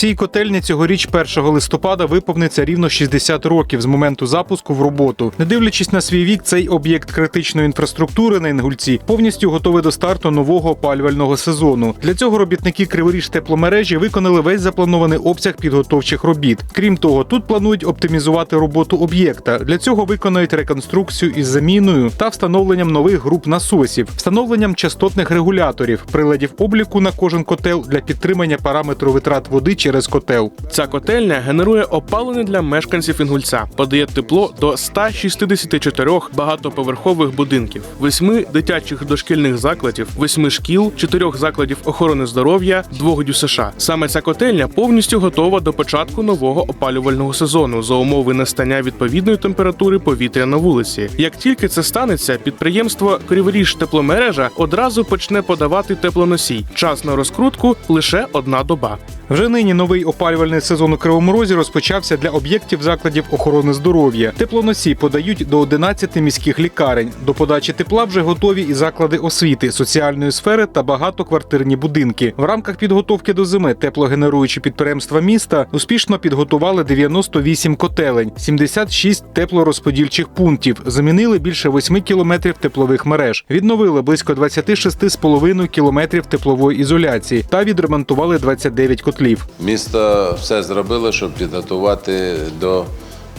Цій котельні цьогоріч 1 листопада виповниться рівно 60 років з моменту запуску в роботу. Не дивлячись на свій вік, цей об'єкт критичної інфраструктури на Інгульці повністю готовий до старту нового опалювального сезону. Для цього робітники Криворіж тепломережі виконали весь запланований обсяг підготовчих робіт. Крім того, тут планують оптимізувати роботу об'єкта. Для цього виконають реконструкцію із заміною та встановленням нових груп насосів, встановленням частотних регуляторів, приладів обліку на кожен котел для підтримання параметру витрат води через котел. Ця котельня генерує опалення для мешканців Інгульця, подає тепло до 164 багатоповерхових будинків, 8 дитячих дошкільних закладів, 8 шкіл, 4 закладів охорони здоров'я, 2 ДЮСШ. Саме ця котельня повністю готова до початку нового опалювального сезону за умови настання відповідної температури повітря на вулиці. Як тільки це станеться, підприємство Криворіж тепломережа одразу почне подавати теплоносій. Час на розкрутку лише одна доба. Вже нині новий опалювальний сезон у Кривому Розі розпочався для об'єктів закладів охорони здоров'я. Теплоносії подають до 11 міських лікарень. До подачі тепла вже готові і заклади освіти, соціальної сфери та багатоквартирні будинки. В рамках підготовки до зими теплогенеруючі підприємства міста успішно підготували 98 котелень, 76 теплорозподільчих пунктів, замінили більше 8 кілометрів теплових мереж, відновили близько 26,5 кілометрів теплової ізоляції та відремонтували 29 котлів. Місто все зробило, щоб підготувати до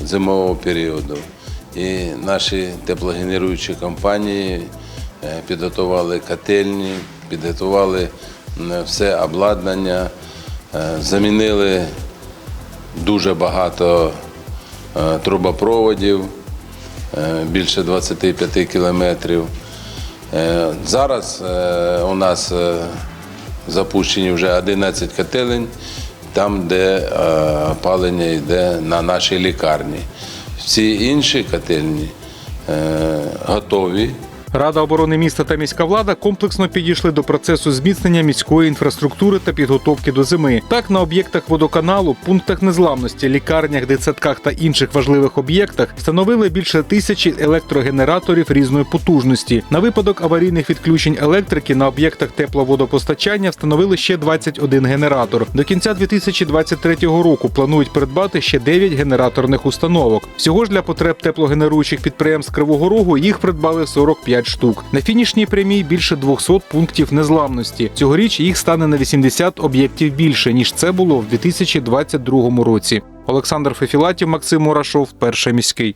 зимового періоду. І наші теплогенеруючі компанії е, підготували котельні, підготували все обладнання, е, замінили дуже багато е, трубопроводів, більше 25 кілометрів. Зараз у нас запущені вже 11 котелень, там, де е, опалення йде на нашій лікарні. Всі інші котельні е, готові. Рада оборони міста та міська влада комплексно підійшли до процесу зміцнення міської інфраструктури та підготовки до зими. Так, на об'єктах водоканалу, пунктах незламності, лікарнях, дитсадках та інших важливих об'єктах встановили більше тисячі електрогенераторів різної потужності. На випадок аварійних відключень електрики на об'єктах тепловодопостачання встановили ще 21 генератор. До кінця 2023 року планують придбати ще 9 генераторних установок. Всього ж для потреб теплогенеруючих підприємств Кривого Рогу їх придбали 45 штук. На фінішній прямій більше 200 пунктів незламності. Цьогоріч їх стане на 80 об'єктів більше ніж це було в 2022 році. Олександр Фефілатів, Максим Мурашов, перший міський.